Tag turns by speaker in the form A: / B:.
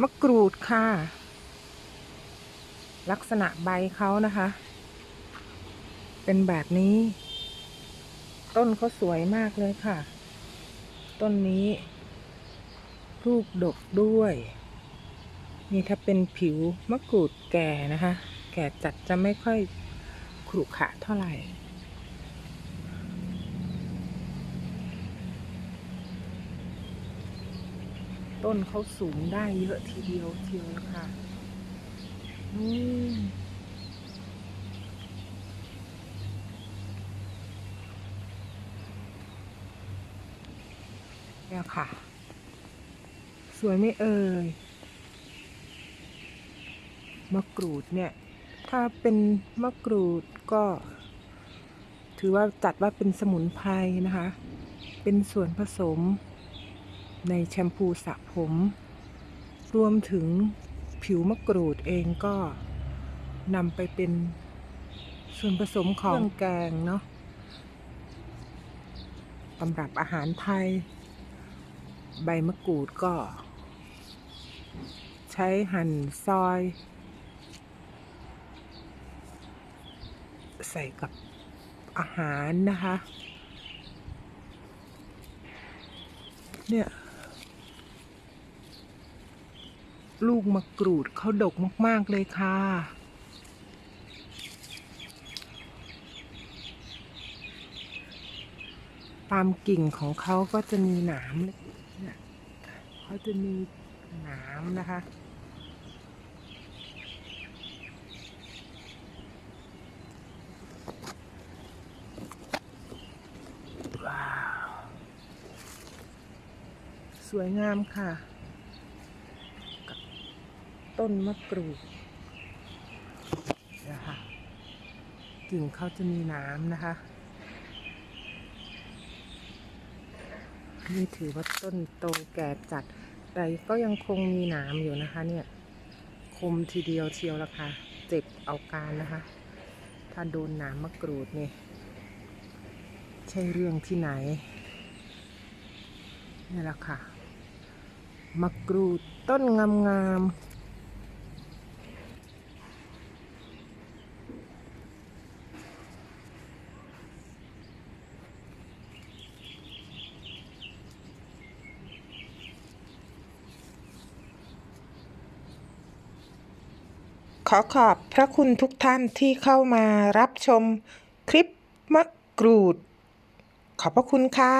A: มะกรูดค่ะ ลักษณะใบเขานะคะ เป็นแบบนี้ ต้นเขาสวยมากเลยค่ะ ต้นนี้ลูกดกด้วย นี่ถ้าเป็นผิวมะกรูดแก่นะคะ แก่จัดจะไม่ค่อยขรุขระเท่าไหร่ ต้นเขาสูงได้เยอะทีเดียวเทียวค่ะอืมเนี่ยค่ะ สวยไม่เอ่ยมะกรูดเนี่ย ถ้าเป็นมะกรูดก็ ถือว่าจัดว่าเป็นสมุนไพรนะคะ เป็นส่วนผสม ในแชมพูสระผม รวมถึงผิวมะกรูดเองก็นำไปเป็นส่วนผสมของอแกงเนาะสำรับอาหารไทย ใบมะกรูดก็ ใช้หั่นซอย ใส่กับอาหารนะคะ เนี่ย ลูกมะกรูดเขาดกมาก ๆ เลยค่ะ ตามกิ่งของเขาก็จะมีหนามเนี่ยเขาจะมีหนามนะคะว้าวสวยงามค่ะ ต้นมะกรูดนะคะกิ่งเขาจะมีน้ำนะคะ นี่ถือว่าต้นโตแก่จัด แต่ก็ยังคงมีหนามอยู่นะคะ เนี่ย คมทีเดียวเชียวละค่ะ เจ็บเอาการนะคะ ถ้าโดนหนามมะกรูดนี่ ใช่เรื่องที่ไหน นี่แหละค่ะ มะกรูดต้นงามๆ ขอขอบพระคุณทุกท่านที่เข้ามารับชมคลิปมะกรูด ขอบพระคุณค่ะ